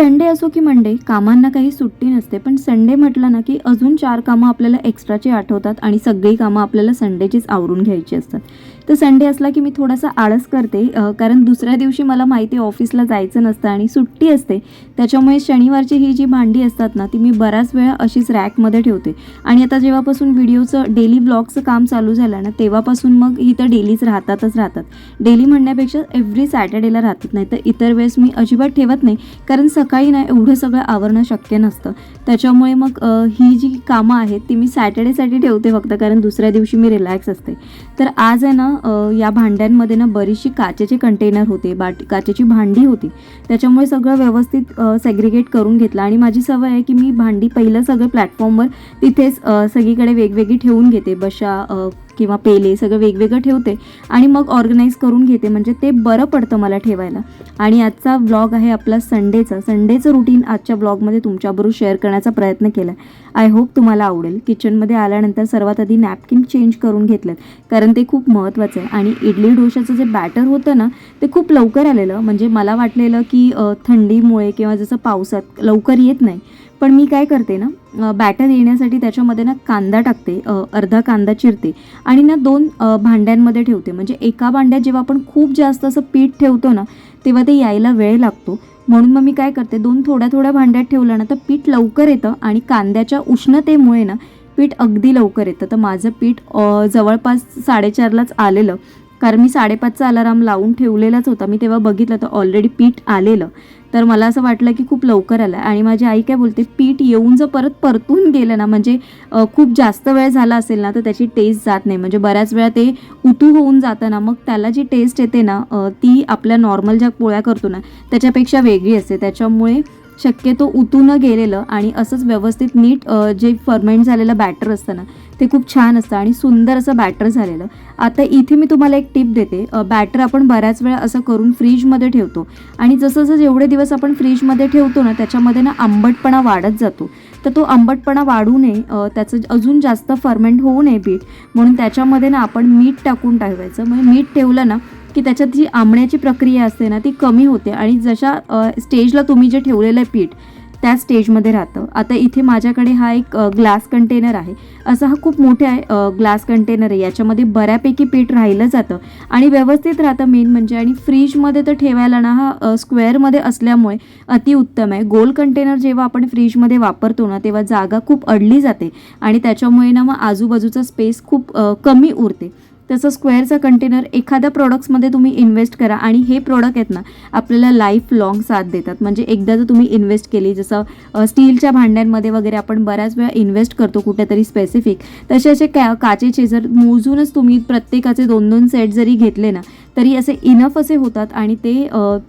Sunday असो की Monday कामांना काही सुट्टी नसते. पण संडे म्हटलं ना की अजून चार कामं आपल्याला एक्स्ट्राची आठवतात आणि सगळी कामं आपल्याला संडेचीच आवरून घ्यायची असतात. तर संडे असला की मी थोडासा आळस करते कारण दुसऱ्या दिवशी मला माहिती ऑफिसला जायचं नसतं आणि सुट्टी असते. त्याच्यामुळे शनिवारची ही जी भांडी असतात ना ती मी बऱ्याच वेळा अशीच रॅकमध्ये ठेवते. आणि आता जेव्हापासून व्हिडिओचं डेली ब्लॉगचं काम चालू झालं ना तेव्हापासून मग ही तर डेलीच राहतातच राहतात. डेली म्हणण्यापेक्षा एव्हरी सॅटर्डेला राहतात नाही तर इतर वेळेस मी अजिबात ठेवत नाही कारण सकाळी ना एवढं सगळं आवरणं शक्य नसतं. त्याच्यामुळे मग ही जी कामं आहेत ती मी सॅटर्डेसाठी ठेवते फक्त कारण दुसऱ्या दिवशी मी रिलॅक्स असते. तर आज आहे ना या भांड्यांमध्ये ना बरीचशी काचेचे कंटेनर होते बाट काचेची भांडी होती. त्याच्यामुळे सगळं व्यवस्थित सेग्रिगेट करून घेतलं. आणि माझी सवय आहे की मी भांडी पहिलं सगळं प्लॅटफॉर्मवर तिथेच सगळीकडे वेगवेगळी ठेवून घेते. बशा किंवा पेले सगळं वेगवेगळं ठेवते आणि मग ऑर्गनाईज करून घेते. म्हणजे ते बरं पडतं मला ठेवायला. आणि आजचा ब्लॉग आहे आपला संडेचा संडेचं रुटीन आजच्या ब्लॉगमध्ये तुमच्याबरोबर शेअर करण्याचा प्रयत्न केला आय होप तुम्हाला आवडेल. किचनमध्ये आल्यानंतर सर्वात आधी नॅपकिन चेंज करून घेतलं कारण ते खूप महत्त्वाचं आहे. आणि इडली डोशाचं जे बॅटर होतं ना ते खूप लवकर आलेलं. म्हणजे मला वाटलेलं की थंडीमुळे किंवा जसं पावसात लवकर येत नाही. पण मी काय करते ना बॅटर येण्यासाठी त्याच्यामध्ये ना कांदा टाकते. अर्धा कांदा चिरते. आणि ना दोन भांड्यांमध्ये ठेवते. म्हणजे एका भांड्यात जेव्हा आपण खूप जास्त असं पीठ ठेवतो ना तेव्हा ते यायला वेळ लागतो. म्हणून मग मी काय करते दोन थोड्या थोड्या भांड्यात ठेवलं ना तर पीठ लवकर येतं आणि कांद्याच्या उष्णतेमुळे ना पीठ अगदी लवकर येतं. तर माझं पीठ जवळपास साडेचारलाच आलेलं. कारण मी साडेपाचचा अलाराम लावून ठेवलेलाच होता. मी तेव्हा बघितलं तर ऑलरेडी पीठ आलेलं. तर मला असं वाटलं की खूप लवकर आलं आणि माझी आई काय बोलते पीठ येऊन जर परत परतून गेलं ना म्हणजे खूप जास्त वेळ झाला असेल ना तर त्याची टेस्ट जात नाही. म्हणजे बऱ्याच वेळा ते उतू होऊन जातं ना मग त्याला जी टेस्ट येते ना ती आपल्या नॉर्मल ज्या पोळ्या करतो ना त्याच्यापेक्षा वेगळी असते. त्याच्यामुळे शक्यतो उतू न गेलेलं आणि असंच व्यवस्थित नीट जे फर्मेंट झालेलं बॅटर असतं ना ते खूप छान असतं आणि सुंदर असं बॅटर झालेलं. आता इथे मी तुम्हाला एक टिप देते. बॅटर आपण बऱ्याच वेळा असं करून फ्रीजमध्ये ठेवतो. आणि जसं जसं जेवढे दिवस आपण फ्रीजमध्ये ठेवतो ना त्याच्यामध्ये ना आंबटपणा वाढत जातो. तर तो आंबटपणा वाढू नये त्याचं अजून जास्त फर्मेंट होऊ नये बीट म्हणून त्याच्यामध्ये ना आपण मीठ टाकून ठेवायचं. म्हणजे मीठ ठेवलं ना की त्याच्यात जी आंबण्याची प्रक्रिया असते ना ती कमी होते. आणि जशा स्टेजला तुम्ही जे ठेवलेलं आहे पीठ त्या स्टेजमध्ये राहतं. आता इथे माझ्याकडे हा एक ग्लास कंटेनर आहे. असा हा खूप मोठा आहे ग्लास कंटेनर आहे. याच्यामध्ये बऱ्यापैकी पीठ राहिलं जातं. आणि व्यवस्थित राहतं मेन म्हणजे. आणि फ्रीजमध्ये तर ठेवायला ना हा स्क्वेअरमध्ये असल्यामुळे अतिउत्तम आहे. गोल कंटेनर जेव्हा आपण फ्रीजमध्ये वापरतो ना तेव्हा जागा खूप अडली जाते. आणि त्याच्यामुळे ना मग आजूबाजूचा स्पेस खूप कमी उरते. तसं स्क्वेअरचा कंटेनर एखाद्या प्रॉडक्ट्समध्ये तुम्ही इन्व्हेस्ट करा आणि हे प्रोडक्ट आहेत ना आपल्याला लाईफ लाँग साथ देतात. म्हणजे एकदा जर तुम्ही इन्व्हेस्ट केली जसं स्टीलच्या भांड्यांमध्ये वगैरे आपण बऱ्याच वेळा इन्व्हेस्ट करतो कुठेतरी स्पेसिफिक तसे असे का काचेचे जर मोजूनच तुम्ही प्रत्येकाचे दोन दोन सेट जरी घेतले ना तरी असे इनफ असे होतात आणि ते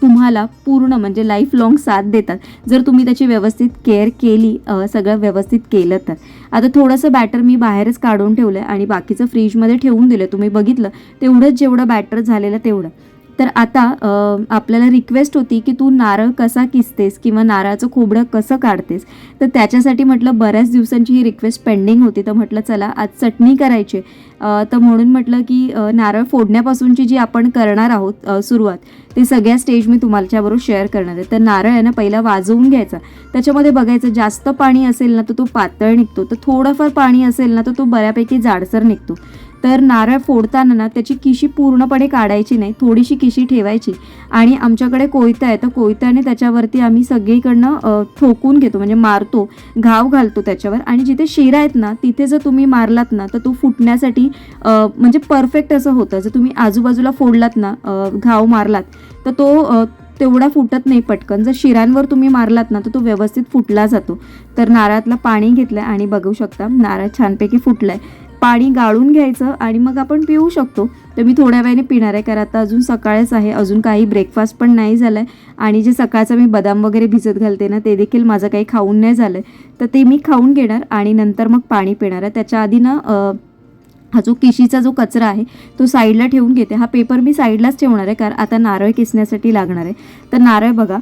तुम्हाला पूर्ण म्हणजे लाईफ लाँग साथ देतात. जर तुम्ही त्याची व्यवस्थित केअर केली सगळं व्यवस्थित केलं तर. आता थोडंसं बॅटर मी बाहेरच काढून ठेवलं आहे आणि बाकीचं फ्रीजमध्ये ठेवून दिलं तुम्ही बघितलं तेवढंच जेवढं बॅटर झालेलं तेवढं. तर आता आपल्याला रिक्वेस्ट होती की तू नारळ कसा किसतेस किंवा नारळाचं खोबडं कसं काढतेस? तर त्याच्यासाठी म्हटलं बऱ्याच दिवसांची ही रिक्वेस्ट पेंडिंग होती. तर म्हटलं चला आज चटणी करायची तर म्हणून म्हटलं की नारळ फोडण्यापासूनची जी आपण करणार आहोत सुरुवात ते सगळ्या स्टेज मी तुमच्याबरोबर शेअर करणार आहे. तर नारळ आहे ना पहिला वाजवून घ्यायचा. त्याच्यामध्ये बघायचं जास्त पाणी असेल ना तर तो पातळ निघतो. तर थोडंफार पाणी असेल ना तर तो बऱ्यापैकी जाडसर निघतो. तर नारळ फोडताना ना त्याची किशी पूर्णपणे काढायची नाही थोडीशी किशी ठेवायची. आणि आमच्याकडे कोयता आहे तर कोयत्याने त्याच्यावरती आम्ही सगळीकडनं ठोकून घेतो. म्हणजे मारतो घाव घालतो त्याच्यावर. आणि जिथे शिरा आहेत ना तिथे जर तुम्ही मारलात ना तर तो फुटण्यासाठी म्हणजे परफेक्ट असं होतं. जर तुम्ही आजूबाजूला फोडलात ना घाव मारलात तर तो तेवढा फुटत नाही पटकन. जर शिरांवर तुम्ही मारलात ना तर तो व्यवस्थित फुटला जातो. तर नारळातलं पाणी घेतलं आणि बघू शकता नारळ छानपैकी फुटलाय. पाणी गाळून घ्यायचं आणि मग आपण पिऊ शकतो. तर मी थोड्या वेळाने पिणार आहे कारण आता अजून सकाळच आहे. अजून काही ब्रेकफास्ट पण नाही झालं आहे आणि जे सकाळचं मी बदाम वगैरे भिजत घालते ना ते देखील माझं काही खाऊन नाही झालं आहे तर ते मी खाऊन घेणार आणि नंतर मग पाणी पिणार आहे. त्याच्या आधी ना हा जो किशीचा जो कचरा आहे तो साईडला ठेवून घेते. हा पेपर मी साईडलाच ठेवणार आहे कारण आता नारळ किसण्यासाठी लागणार आहे. तर नारळ बघा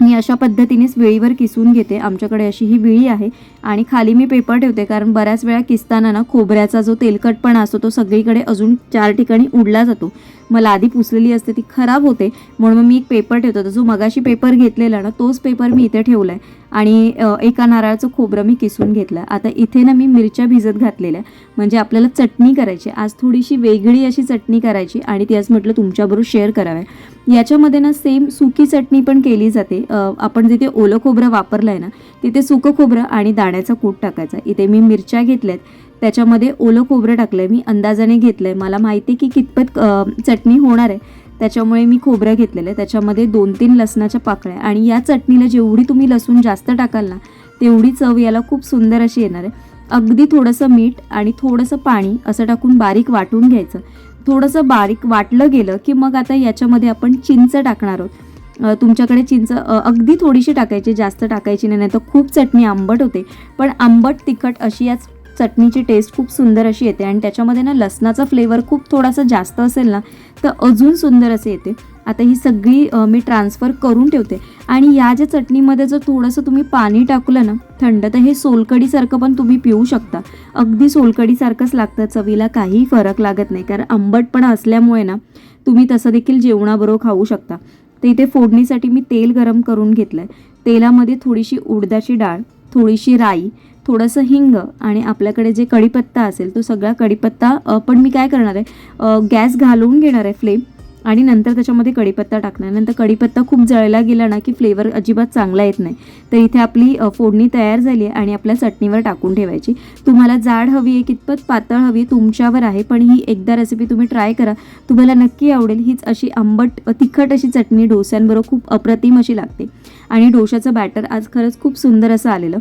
मी अशा पद्धतीनेच वेळीवर किसून घेते. आमच्याकडे अशी ही विळी आहे आणि खाली मी पेपर ठेवते कारण बऱ्याच वेळा किसताना ना खोबऱ्याचा जो तेलकटपणा असतो तो सगळीकडे अजून चार ठिकाणी उडला जातो. मला आधी पुसलेली असते ती खराब होते. म्हणून मग मी एक पेपर ठेवतो जो मगाशी पेपर घेतलेला ना तोच पेपर मी इथे ठेवला आहे आणि एका नारळाचं खोबरं मी किसून घेतलं आता इथे ना मी मिरच्या भिजत घातलेल्या आहे. म्हणजे आपल्याला चटणी करायची आज थोडीशी वेगळी अशी चटणी करायची आणि ती आज म्हटलं तुमच्याबरोबर शेअर कराव्या याच्यामध्ये ना सेम सुकी चटणी पण केली जाते. आपण जिथे ओलं खोबरं वापरलं आहे ना तिथे सुकं खोबरं आणि दाण्याचा कूट टाकायचा. इथे मी मिरच्या घेतल्यात. त्याच्यामध्ये ओलं खोबरं टाकलं आहे मी अंदाजाने घेतलं आहे मला माहिती आहे की कितपत चटणी होणार आहे. त्याच्यामुळे मी खोबरं घेतलेलं आहे. त्याच्यामध्ये दोन तीन लसणाच्या पाकळ्या आणि या चटणीला जेवढी तुम्ही लसूण जास्त टाकाल ना तेवढी चव याला खूप सुंदर अशी येणार आहे. अगदी थोडंसं मीठ आणि थोडंसं पाणी असं टाकून बारीक वाटून घ्यायचं. थोडंसं बारीक वाटलं गेलं की मग आता याच्यामध्ये आपण चिंच टाकणार आहोत. तुमच्याकडे चिंच अगदी थोडीशी टाकायची जास्त टाकायची नाही नाही तर खूप चटणी आंबट होते. पण आंबट तिखट अशी याच चटणीची टेस्ट खूप सुंदर अशी येते. आणि त्याच्यामध्ये ना लसणाचा फ्लेवर खूप थोडासा जास्त असेल ना तर अजून सुंदर असे येते. आता ही सगळी मी ट्रान्सफर करून ठेवते. आणि या ज्या चटणीमध्ये जर थोडंसं तुम्ही पाणी टाकलं ना थंड तर हे सोलकडीसारखं पण तुम्ही पिऊ शकता. अगदी सोलकडीसारखंच लागतं. चवीला काहीही फरक लागत नाही. कारण आंबटपणा असल्यामुळे ना तुम्ही तसं देखील जेवणाबरोबर खाऊ शकता. तर इथे फोडणीसाठी मी तेल गरम करून घेतलं आहे तेलामध्ये थोडीशी उडदाची डाळ थोडीशी राई थोडंसं हिंग आणि आपल्याकडे जे कढीपत्ता असेल तो सगळा कढीपत्ता पण मी काय करणार आहे गॅस घालवून घेणार आहे फ्लेम आणि नंतर त्याच्यामध्ये कढीपत्ता टाकणार. नंतर कढीपत्ता खूप जळला गेला ना की फ्लेवर अजिबात चांगला येत नाही. तर इथे आपली फोडणी तयार झाली आहे आणि आपल्या चटणीवर टाकून ठेवायची. तुम्हाला जाड हवी आहे कितपत पातळ हवी आहे तुमच्यावर आहे पण ही एकदा रेसिपी तुम्ही ट्राय करा. तुम्हाला नक्की आवडेल हीच अशी आंबट तिखट अशी चटणी डोस्यांबरोबर खूप अप्रतिम अशी लागते. आणि डोशाचं बॅटर आज खरंच खूप सुंदर असं आलेलं.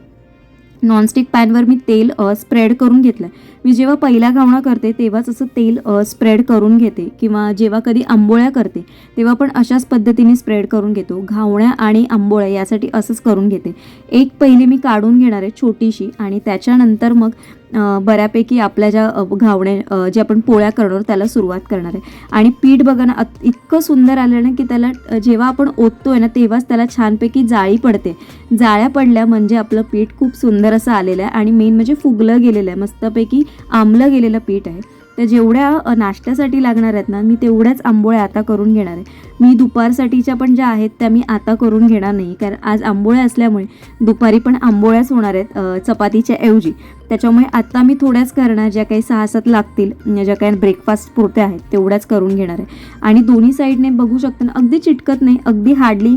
नॉनस्टिक पॅनवर मी तेल स्प्रेड करून घेतलं मी जेव्हा पहिला घावणा करते तेव्हाच असं तेल स्प्रेड करून घेते किंवा जेव्हा कधी आंबोळ्या करते तेव्हा पण अशाच पद्धतीने स्प्रेड करून घेतो. घावण्या आणि आंबोळ्या यासाठी असंच करून घेते. एक पहिली मी काढून घेणार आहे छोटीशी आणि त्याच्यानंतर मग बऱ्यापैकी आपल्या ज्या घावण्या जे आपण पोळ्या करणार त्याला सुरुवात करणार आहे. आणि पीठ बघा ना इतकं सुंदर आलं ना की त्याला जेव्हा आपण ओततोय ना तेव्हाच त्याला छानपैकी जाळी पडते. जाळ्या पडल्या म्हणजे आपलं पीठ खूप सुंदर असं आलेलं आहे. आणि मेन म्हणजे फुगलं गेलेलं आहे. मस्तपैकी आंबलं गेलेलं पीठ आहे. तर जेवढ्या नाश्त्यासाठी लागणार आहेत ना मी तेवढ्याच आंबोळ्या आता करून घेणार आहे. मी दुपारसाठीच्या पण ज्या आहेत त्या मी आता करून घेणार नाही. कारण आज आंबोळ्या असल्यामुळे दुपारी पण आंबोळ्याच होणार आहेत चपातीच्या ऐवजी. त्याच्यामुळे आता मी थोड्याच करणार ज्या काही सहा सात लागतील ज्या काही ब्रेकफास्ट पुरते आहेत तेवढ्याच करून घेणार आहे. आणि दोन्ही साईडने बघू शकता ना अगदी चिटकत नाही अगदी हार्डली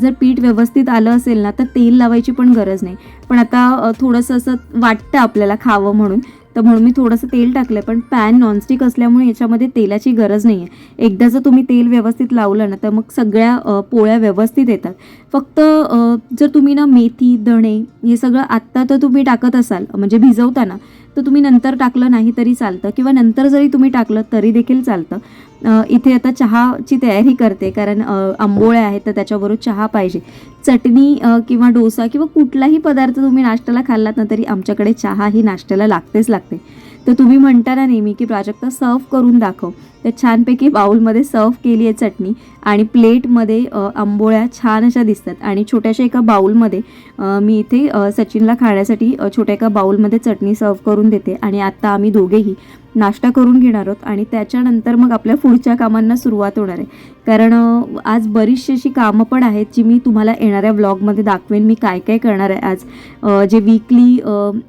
जर पीठ व्यवस्थित आलं असेल ना तर तेल लावायची पण गरज नाही. पण आता थोडंसं असं वाटतं आपल्याला खावं म्हणून तर म्हणून मी थोडंसं तेल टाकलं पण पॅन नॉनस्टिक असल्यामुळे याच्यामध्ये तेलाची गरज नाही आहे एकदा जर तुम्ही तेल व्यवस्थित लावलं ना तर मग सगळ्या पोळ्या व्यवस्थित येतात. फक्त जर तुम्ही ना मेथी दणे हे सगळं आत्ता तर तुम्ही टाकत असाल म्हणजे भिजवताना तर तुम्ही नंतर टाकलं नाही तरी चालतं. किंवा नंतर जरी तुम्ही टाकलं तरी देखील चालतं. इथे आता चहाची तयारी करते कारण आंबोळ्या आहेत तर त्याच्याबरोबर चहा पाहिजे. चटणी किंवा डोसा किंवा कुठलाही पदार्थ तुम्ही नाश्त्याला खाल्लात ना तरी आमच्याकडे चहा ही नाश्त्याला लागतेच लागते. तर तुम्ही म्हणता ना नेहमी की प्राजक्ता सर्व करून दाखव. तर छानपैकी बाउलमध्ये सर्व केली आहे चटणी आणि प्लेटमध्ये आंबोळ्या छान अशा दिसतात. आणि छोट्याशा एका बाउलमध्ये मी इथे सचिनला खाण्यासाठी छोट्या एका बाउलमध्ये चटणी सर्व करून देते. आणि आत्ता आम्ही दोघेही नाश्ता करून घेणार आहोत आणि त्याच्यानंतर मग आपल्या पुढच्या कामांना सुरुवात होणार आहे. कारण आज बरीचशी अशी कामं पण आहेत जी मी तुम्हाला येणाऱ्या व्लॉगमध्ये दाखवेन मी काय काय करणार आहे आज. जे वीकली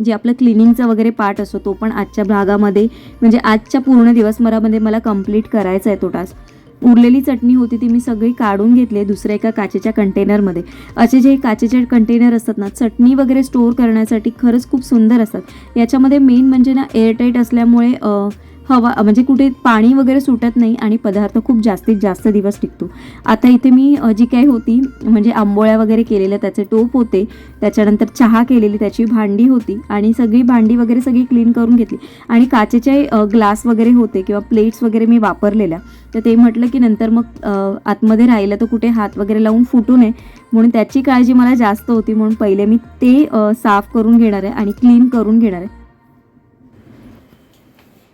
जे आपलं क्लिनिंगचा वगैरे पार्ट असतो तो पण आजच्या भागामध्ये म्हणजे आजच्या पूर्ण दिवसभरामध्ये मला कंप्लीट करायचा आहे तो टास्क उरलेली चटणी होती ती मी सगळी काढून घेतली दुसऱ्या एका काचेच्या कंटेनरमध्ये असे जे काचेचे कंटेनर असतात ना चटणी वगैरे स्टोअर करण्यासाठी खरंच खूप सुंदर असतात. याच्यामध्ये मेन म्हणजे ना एअरटाईट असल्यामुळे हवा म्हणजे कुठे पाणी वगैरे सुटत नाही आणि पदार्थ खूप जास्तीत जास्त दिवस टिकतो. आता इथे मी जी काही होती म्हणजे आंबोळ्या वगैरे केलेल्या त्याचे टोप होते त्याच्यानंतर चहा केलेली त्याची भांडी होती आणि सगळी भांडी वगैरे सगळी क्लीन करून घेतली. आणि काचेचे ग्लास वगैरे होते किंवा प्लेट्स वगैरे मी वापरलेल्या. तर ते म्हटलं की नंतर मग आतमध्ये राहिलं तर कुठे हात वगैरे लावून फुटू नये. म्हणून त्याची काळजी मला जास्त होती म्हणून पहिले मी ते साफ करून घेणार आहे आणि क्लीन करून घेणार आहे.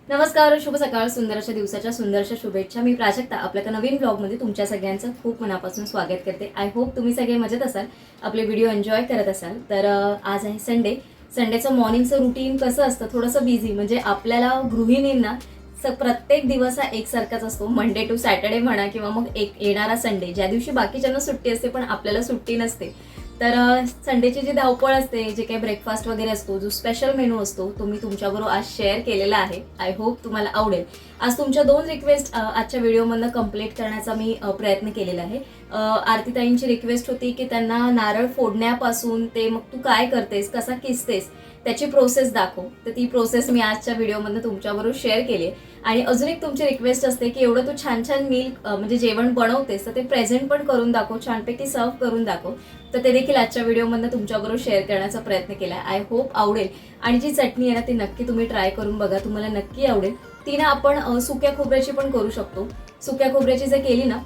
नमस्कार शुभ सकाळ. सुंदरशा दिवसाच्या सुंदरशा शुभेच्छा. मी प्राजक्ता. आपल्या नवीन ब्लॉगमध्ये तुमच्या सगळ्यांचं खूप मनापासून स्वागत करते. आय होप तुम्ही सगळे मजेत असाल आपले व्हिडिओ एन्जॉय करत असाल. तर आज आहे संडे संडेचं मॉर्निंगचं रुटीन कसं असतं? थोडंसं बिझी म्हणजे आपल्याला गृहिणींना स प्रत्येक दिवस हा एकसारखाच असतो. मंडे टू सॅटर्डे म्हणा किंवा मग एक येणारा संडे ज्या दिवशी बाकीच्यांना सुट्टी असते पण आपल्याला सुट्टी नसते. तर संडेची जी धावपळ असते जे काही ब्रेकफास्ट वगैरे असतो जो स्पेशल मेनू असतो तो मी तुमच्याबरोबर आज शेअर केलेला आहे. आय होप तुम्हाला आवडेल. आज तुमच्या दोन रिक्वेस्ट आजच्या व्हिडिओमधनं कंप्लीट करण्याचा मी प्रयत्न केलेला आहे. आरतीताईंची रिक्वेस्ट होती की त्यांना नारळ फोडण्यापासून ते मग तू काय करतेस कसा किसतेस त्याची प्रोसेस दाखव. तर ती प्रोसेस मी आजच्या व्हिडिओमधनं तुमच्याबरोबर शेअर केली आहे. आणि अजून एक तुमची रिक्वेस्ट असते की एवढं तू छान छान मील म्हणजे जेवण बनवतेस तर ते प्रेझेंट पण करून दाखव छानपैकी सर्व करून दाखव. तर ते देखील आजच्या व्हिडिओमधनं तुमच्याबरोबर शेअर करण्याचा प्रयत्न केला आय होप आवडेल. आणि जी चटणी आहे ना ती नक्की तुम्ही ट्राय करून बघा. तुम्हाला नक्की आवडेल. ती ना आपण सुक्या खोबऱ्याची पण करू शकतो. सुक्या खोबऱ्याची जर केली ना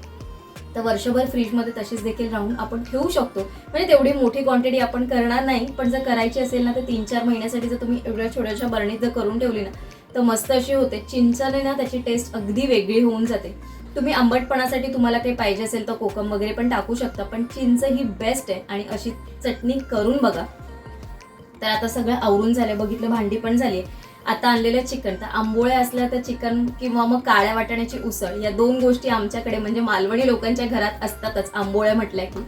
तर वर्षभर फ्रीजमध्ये तशीच देखील राहून आपण ठेवू शकतो. म्हणजे तेवढी मोठी क्वांटिटी आपण करणार नाही. पण जर करायची असेल ना तर तीन चार महिन्यासाठी जर तुम्ही एवढ्या छोट्याशा बरणीत जर करून ठेवली ना तर मस्त अशी होते. चिंचाने ना त्याची टेस्ट अगदी वेगळी होऊन जाते. तुम्ही आंबटपणासाठी तुम्हाला काही पाहिजे असेल तर कोकम वगैरे पण टाकू शकता पण चिंच ही बेस्ट आहे आणि अशी चटणी करून बघा. तर आता सगळं आवरून झालं बघितलं भांडी पण झाली आता आणलेलं चिकन तर आंबोळ्या असल्या तर चिकन किंवा मग काळ्या वाटाण्याची उसळ या दोन गोष्टी आमच्याकडे म्हणजे मालवणी लोकांच्या घरात असतातच आंबोळ्या म्हटल्या की.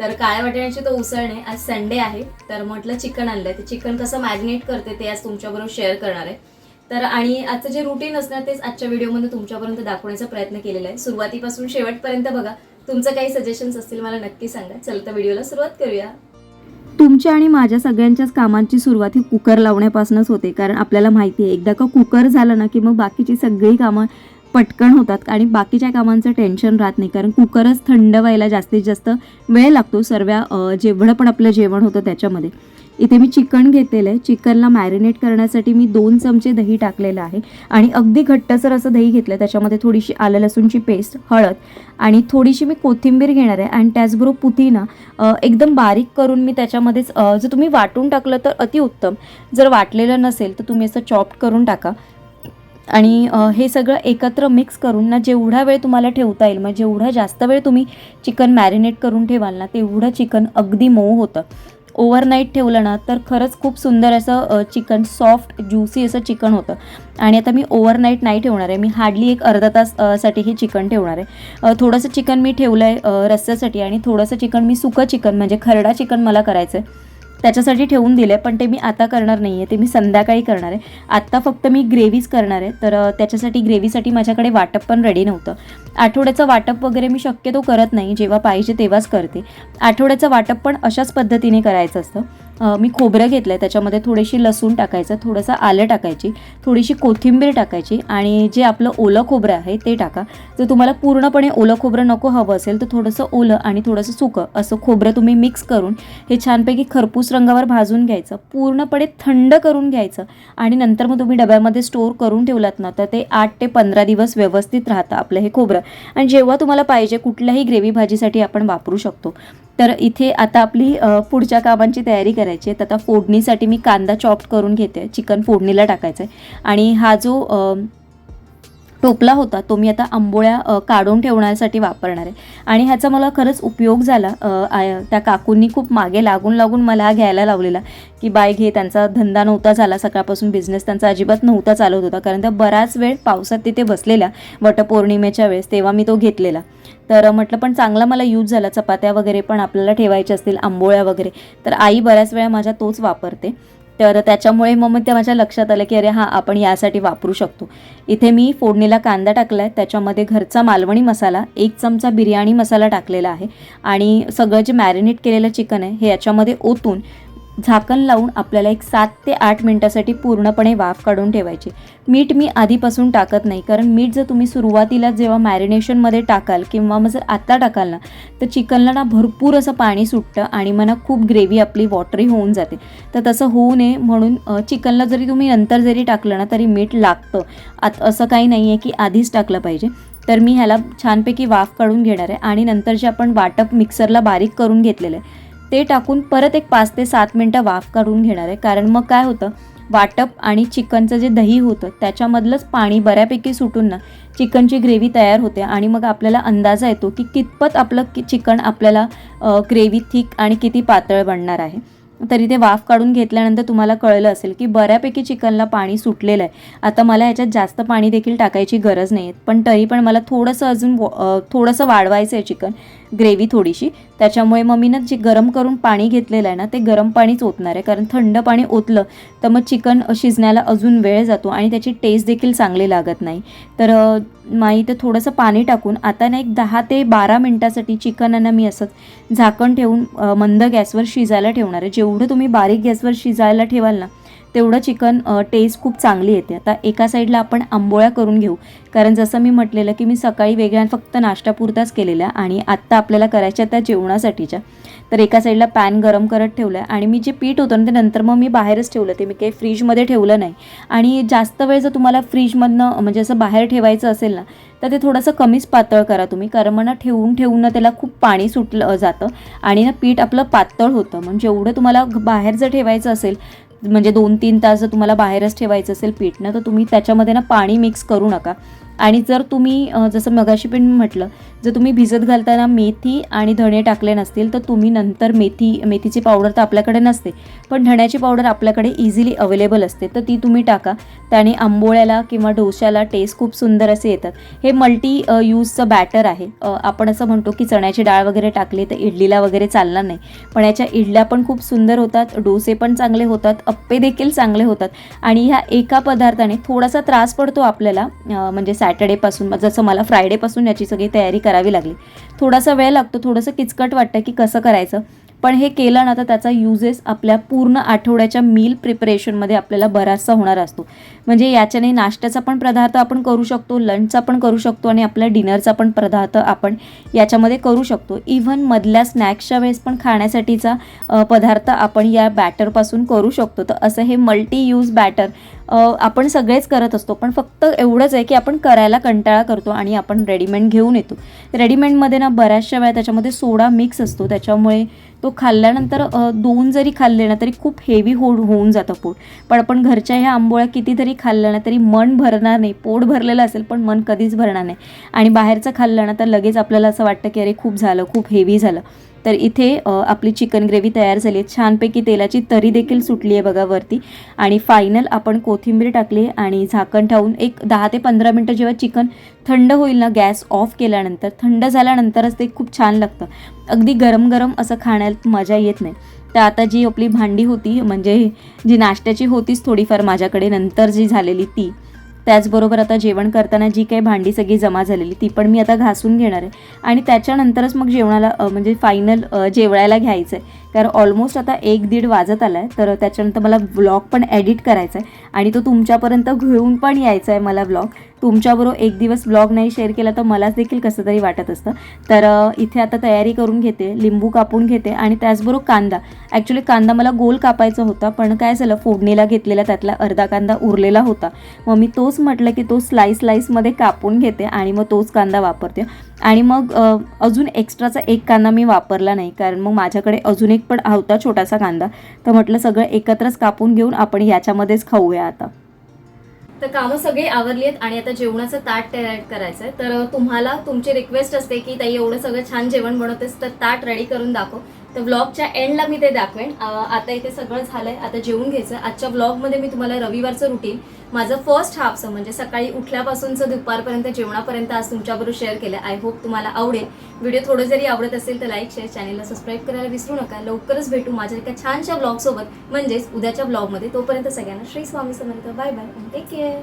तर काळ्या वाटाण्याची तर उसळ नाही आज संडे आहे. तर म्हटलं चिकन आणलंय. ते चिकन कसं मॅरिनेट करते ते आज तुमच्याबरोबर शेअर करणार आहे. तर आणि आजचं जे रुटीन असणार तेच आजच्या व्हिडिओमध्ये तुमच्यापर्यंत दाखवण्याचा प्रयत्न केलेला आहे. सुरुवातीपासून शेवटपर्यंत बघा तुमचं काही सजेशन्स असतील मला नक्की सांगा. चल तर व्हिडिओला सुरुवात करूया. तुमच्या आणि माझ्या सगळ्यांच्याच कामांची सुरुवात ही कुकर लावण्यापासूनच होते. कारण आपल्याला माहिती आहे एकदा का कुकर झालं ना की मग बाकीची सगळी कामं पटकन होतात आणि बाकीच्या कामांचं टेन्शन राहत नाही. कारण कुकरच थंड व्हायला जास्तीत जास्त वेळ लागतो सर्व जेवढं पण आपलं जेवण होतं त्याच्यामध्ये. इथे मी चिकन घेतलेलं आहे. चिकनला मॅरिनेट करण्यासाठी मी दोन चमचे दही टाकलेलं आहे. आणि अगदी घट्टसर असं दही घेतलं त्याच्यामध्ये थोडीशी आलं लसूणची पेस्ट हळद आणि थोडीशी मी कोथिंबीर घेणार आहे. आणि त्याचबरोबर पुदिना एकदम बारीक करून मी त्याच्यामध्येच जर तुम्ही वाटून टाकलं तर अतिउत्तम जर वाटलेलं नसेल तर तुम्ही असं चॉप्ड करून टाका. आणि हे सगळं एकत्र मिक्स करून ना जेवढा वेळ तुम्हाला ठेवता येईल मग जेवढा जास्त वेळ तुम्ही चिकन मॅरिनेट करून ठेवाल ना तेवढं चिकन अगदी मऊ होतं. ओव्हरनाईट ठेवलं ना तर खरंच खूप सुंदर असं चिकन सॉफ्ट ज्युसी असं चिकन होतं. आणि आता मी ओव्हरनाईट नाही ठेवणार आहे. मी हार्डली एक अर्धा ताससाठी हे चिकन ठेवणार आहे. थोडंसं चिकन मी ठेवलं आहे रस्स्यासाठी. आणि थोडंसं चिकन मी सुकं चिकन म्हणजे खरडा चिकन मला करायचं आहे त्याच्यासाठी ठेवून दिलं आहे पण ते मी आता करणार नाही आहे ते मी संध्याकाळी करणार आहे. आत्ता फक्त मी ग्रेव्हीच करणार आहे तर त्याच्यासाठी ग्रेव्हीसाठी माझ्याकडे वाटप पण रेडी नव्हतं. आठवड्याचं वाटप वगैरे मी शक्यतो करत नाही जेव्हा पाहिजे तेव्हाच करते. आठवड्याचं वाटप पण अशाच पद्धतीने करायचं असतं. मी खोबरं घेतलं आहे त्याच्यामध्ये थोडीशी लसूण टाकायचं थोडंसं आलं टाकायची थोडीशी कोथिंबीर टाकायची आणि जे आपलं ओलं खोबरं आहे ते टाका. जर तुम्हाला पूर्णपणे ओलं खोबरं नको हवं असेल तर थोडंसं ओलं आणि थोडंसं सुकं असं खोबरं तुम्ही मिक्स करून हे छानपैकी खरपूस रंगावर भाजून घ्यायचं पूर्णपणे थंड करून घ्यायचं आणि नंतर मग तुम्ही डब्यामध्ये स्टोअर करून ठेवलात ना तर ते आठ ते पंधरा दिवस व्यवस्थित राहतं आपलं हे खोबरं. आणि जेव्हा तुम्हाला पाहिजे कुठल्याही ग्रेव्ही भाजीसाठी आपण वापरू शकतो. तर इथे आता आपली पुढच्या कामांची तयारी करायची करायचे. आहेत आता फोडणीसाठी मी कांदा चॉप्ट करून घेते. चिकन फोडणीला टाकायचं आहे आणि हा जो टोपला होता तो मी आता आंबोळ्या काढून ठेवण्यासाठी वापरणार आहे. आणि ह्याचा मला खरंच उपयोग झाला. त्या काकूंनी खूप मागे लागून लागून मला हा घ्यायला लावलेला की बाय घे त्यांचा धंदा नव्हता झाला. सकाळपासून बिझनेस त्यांचा अजिबात नव्हता चालत होता. कारण त्या बराच वेळ पावसात तिथे बसलेल्या वटपौर्णिमेच्या वेळेस तेव्हा मी तो घेतलेला. तर म्हटलं पण चांगला मला यूज झाला. चपात्या वगैरे पण आपल्याला ठेवायच्या असतील आंबोळ्या वगैरे. तर आई बऱ्याच वेळा माझ्या तोच वापरते. तर त्याच्यामुळे मग मग ते माझ्या लक्षात आलं की अरे हां आपण यासाठी वापरू शकतो. इथे मी फोडणीला कांदा टाकला आहे त्याच्यामध्ये घरचा मालवणी मसाला एक चमचा बिर्याणी मसाला टाकलेला आहे. आणि सगळं जे मॅरिनेट केलेलं चिकन आहे हे याच्यामध्ये ओतून झाकण लावून आपल्याला एक सात ते आठ मिनटासाठी पूर्णपणे वाफ काढून ठेवायची. मीठ मी आधीपासून टाकत नाही कारण मीठ जर तुम्ही सुरुवातीला जेव्हा मॅरिनेशनमध्ये टाकाल किंवा मग जर आत्ता टाकाल ना तर चिकनला ना भरपूर असं पाणी सुटतं आणि मग ना खूप ग्रेव्ही आपली वॉटरी होऊन जाते. तर तसं होऊ नये म्हणून चिकनला जरी तुम्ही नंतर जरी टाकलं ना तरी मीठ लागतं. आत असं काही नाही आहे की आधीच टाकलं पाहिजे. तर मी ह्याला छानपैकी वाफ काढून घेणार आहे आणि नंतर जे आपण वाटप मिक्सरला बारीक करून घेतलेलं आहे ते टाकून परत एक पाच ते सात मिनटं वाफ काढून घेणार आहे. कारण मग काय होतं वाटप आणि चिकनचं जे दही होतं त्याच्यामधलंच पाणी बऱ्यापैकी सुटून ना चिकनची ग्रेव्ही तयार होते आणि मग आपल्याला अंदाजा येतो की कितपत आपलं कि चिकन आपल्याला ग्रेव्ही थिक आणि किती पातळ बनणार आहे. तरी ते वाफ काढून घेतल्यानंतर तुम्हाला कळलं असेल की बऱ्यापैकी चिकनला पाणी सुटलेलं आहे. आता मला ह्याच्यात जास्त पाणी देखील टाकायची गरज नाही आहे पण तरी पण मला थोडंसं अजून थोडंसं वाढवायचं आहे चिकन. ग्रेव्ही थोडीशी. त्याच्यामुळे मग मी जे गरम करून पाणी घेतलेलं आहे ना ते गरम पाणीच ओतणार आहे. कारण थंड पाणी ओतलं तर मग चिकन शिजण्याला अजून वेळ जातो आणि त्याची टेस्ट देखील चांगली लागत नाही. तर माई तर थोडंसं पाणी टाकून आता ना एक दहा ते बारा मिनटासाठी चिकनांना मी असंच झाकण ठेवून मंद गॅसवर शिजायला ठेवणार आहे. जेवढं तुम्ही बारीक गॅसवर शिजायला ठेवाल ना तेवढं चिकन टेस्ट खूप चांगली येते. आता एका साईडला आपण आंबोळ्या करून घेऊ. कारण जसं मी म्हटलेलं की मी सकाळी वेगळ्या फक्त नाश्त्यापुरताच केलेल्या आणि आत्ता आपल्याला करायच्या त्या जेवणासाठीच्या. तर एका साईडला पॅन गरम करत ठेवलं आहे आणि मी जे पीठ होतं ना ते नंतर मग मी बाहेरच ठेवलं. ते मी काही फ्रीजमध्ये ठेवलं नाही. आणि जास्त वेळ जर तुम्हाला फ्रीजमधनं म्हणजे असं बाहेर ठेवायचं असेल ना तर ते थोडंसं कमीच पातळ करा तुम्ही. कारण मग ना ठेवून ठेवून ना त्याला खूप पाणी सुटलं जातं. आणि ना पीठ आपलं पातळ होतं. म्हणजे जेवढं तुम्हाला बाहेर जर ठेवायचं असेल म्हणजे दोन तीन तास जर तुम्हाला बाहेरच ठेवायचं असेल पीठ ना तर तुम्ही त्याच्यामध्ये ना पाणी मिक्स करू नका. आणि जर तुम्ही जसं मगाशी पण म्हटलं जर तुम्ही भिजत घालताना मेथी आणि धणे टाकले नसतील तर तुम्ही नंतर मेथी मेथीची पावडर तर आपल्याकडे नसते पण धण्याची पावडर आपल्याकडे इझिली अवेलेबल असते. तर ती तुम्ही टाका. त्याने आंबोळ्याला किंवा डोश्याला टेस्ट खूप सुंदर असे येतात. हे मल्टी यूजचं बॅटर आहे. आपण असं म्हणतो की चण्याची डाळ वगैरे टाकली तर इडलीला वगैरे चालणार नाही. पण याच्या इडल्या पण खूप सुंदर होतात डोसे पण चांगले होतात अप्पे देखील चांगले होतात. आणि ह्या एका पदार्थाने थोडासा त्रास पडतो आपल्याला म्हणजे सॅटर्डेपासून जसं मला फ्रायडेपासून याची सगळी तयारी करावी लागली. थोडासा वेळ लागतो थोडंसं किचकट वाटतं की कसं करायचं. पण हे केलं ना तर त्याचा युजेस आपल्या पूर्ण आठवड्याच्या मील प्रिपरेशनमध्ये आपल्याला बराचसा होणार असतो. म्हणजे याच्याने नाश्त्याचा पण पदार्थ आपण करू शकतो लंचचा पण करू शकतो आणि आपल्या डिनरचा पण पदार्थ आपण याच्यामध्ये करू शकतो. इव्हन मधल्या स्नॅक्सच्या वेळेस पण खाण्यासाठीचा पदार्थ आपण या बॅटरपासून करू शकतो. तर असं हे मल्टी यूज बॅटर आपण सगळेच करत असतो. पण फक्त एवढंच आहे की आपण करायला कंटाळा करतो आणि आपण रेडीमेड घेऊन येतो. रेडीमेडमध्ये ना बऱ्याचशा वेळा त्याच्यामध्ये सोडा मिक्स असतो. त्याच्यामुळे तो खाल्ल्यानंतर दोन जरी खाल्ले ना तरी खूप हेवी हो होऊन जातं पोट. पण आपण घरच्या ह्या आंबोळ्या कितीतरी खाल्ल्या ना तरी मन भरणार नाही. पोट भरलेलं असेल पण मन कधीच भरणार नाही. आणि बाहेरचं खाल्लं ना तर लगेच आपल्याला असं वाटतं की अरे खूप झालं खूप हेवी झालं. तर इथे आपली चिकन ग्रेव्ही तयार झाली आहे. छानपैकी तेलाची तरी देखील सुटली आहे बघा वरती. आणि फायनल आपण कोथिंबीर टाकली आणि झाकण ठेवून एक दहा ते पंधरा मिनटं जेव्हा चिकन थंड होईल ना गॅस ऑफ केल्यानंतर थंड झाल्यानंतरच ते खूप छान लागतं. अगदी गरम गरम असं खाण्यात मजा येत नाही. तर आता जी आपली भांडी होती म्हणजे जी नाश्त्याची होतीच थोडीफार माझ्याकडे नंतर जी झालेली ती त्याचबरोबर आता जेवण करताना जी काही भांडी सगळी जमा झालेली ती पण मी आता घासून घेणार आहे. आणि त्याच्यानंतरच मग जेवणाला म्हणजे फायनल जेवायला घ्यायचं आहे कारण ऑलमोस्ट आता एक दीड वाजत आला आहे तर त्याच्यानंतर मला व्लॉग पण एडिट करायचा आहे आणि तो तुमच्यापर्यंत घेऊन पण यायचा आहे मला व्लॉग तुमच्याबरोबर एक दिवस ब्लॉग नाही शेअर केला तर मलाच देखील कसं तरी वाटत असतं. तर इथे आता तयारी करून घेते. लिंबू कापून घेते. आणि त्याचबरोबर कांदा. ॲक्च्युली कांदा मला गोल कापायचा होता. पण काय झालं फोडणीला घेतलेला त्यातला अर्धा कांदा उरलेला होता. मग मी तोच म्हटलं की तो स्लाईस स्लाईसमध्ये कापून घेते आणि मग तोच कांदा वापरते. आणि मग अजून एक्स्ट्राचा एक कांदा मी वापरला नाही कारण मग माझ्याकडे अजून एक पण होता छोटासा कांदा. तर म्हटलं सगळं एकत्रच कापून घेऊन आपण याच्यामध्येच खाऊया आता. तर कामं सगळी आवरली आहेत आणि आता जेवणाचं ताट तयार करायचं आहे तर तुम्हाला तुमची रिक्वेस्ट असते की ताई एवढं सगळं छान जेवण बनवतेस तर ताट रेडी करून दाखव. तर व्लॉगच्या एंडला मी ते दाखवेन. आता इथे सगळं झालंय. आता जेवून घ्यायचं. आजच्या व्लॉगमध्ये मी तुम्हाला रविवारचं रुटीन माझं फर्स्ट हाफचं म्हणजे सकाळी उठल्यापासूनचं दुपारपर्यंत जेवणापर्यंत आज तुमच्याबरोबर शेअर केलं. आय होप तुम्हाला आवडेल. व्हिडिओ थोडं जरी आवडत असेल तर लाईक शेअर चॅनलला सबस्क्राईब करायला विसरू नका. लवकरच भेटू माझ्या एका छानशा ब्लॉगसोबत म्हणजेच उद्याच्या ब्लॉगमध्ये तोपर्यंत सगळ्यांना Shri Swami Samarth. Bye bye take care